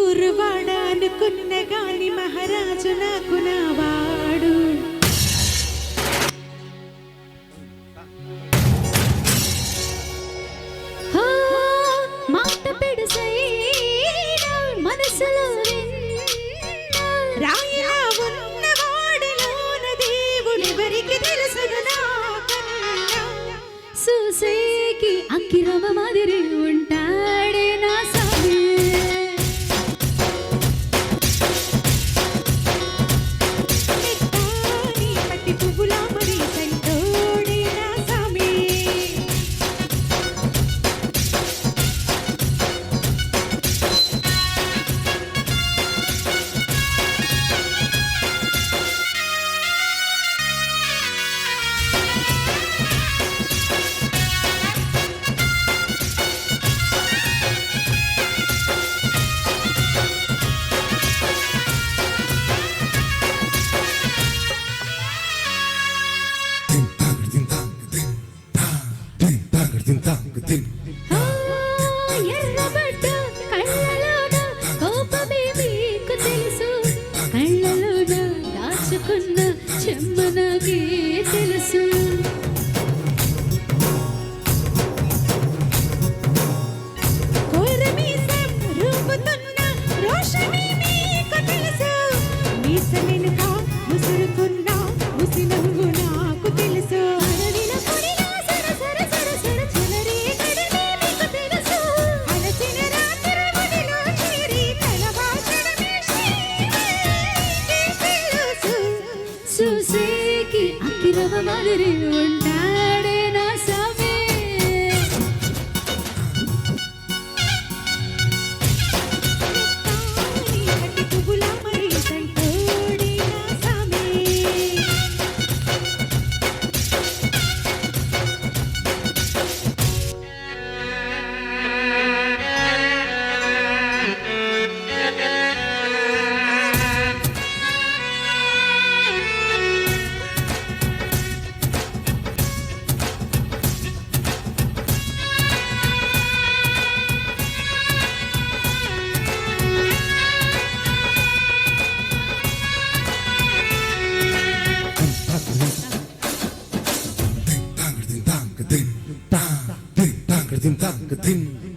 ఊరవాడ అనుకున్న గాని మహారాజు నాకు నావాడు హా, మాట పెడసైనా మనసులో విన్నా. రాయిలా ఉన్నవాడిలోన దేవుడెవరికి తెలుసును నాకన్నా. సూసేకి అక్కిరవ మాదిరి ఉంటా. దాచుకున్న చెమ్మ నాకే తెలుసు. അക്കിരവ ഉണ്ട്.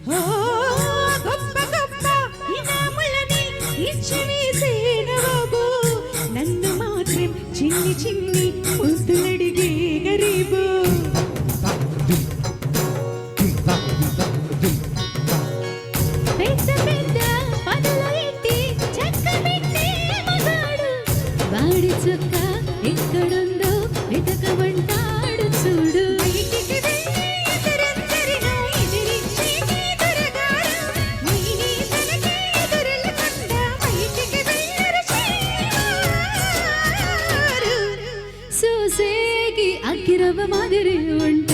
ఓ గొప్ప గొప్ప ఇనాములని ఇచ్చి వేసేన బాబు నన్ను మాత్రం చిన్ని చిన్ని ముద్దులడిగే గరీబు పెద్ద పెద్ద పనులు చెక్క పెట్టి మగాడు వాడి చుక్క శ్రీవారు చూసేకి అక్కిరవ మాదిరి ఉంటా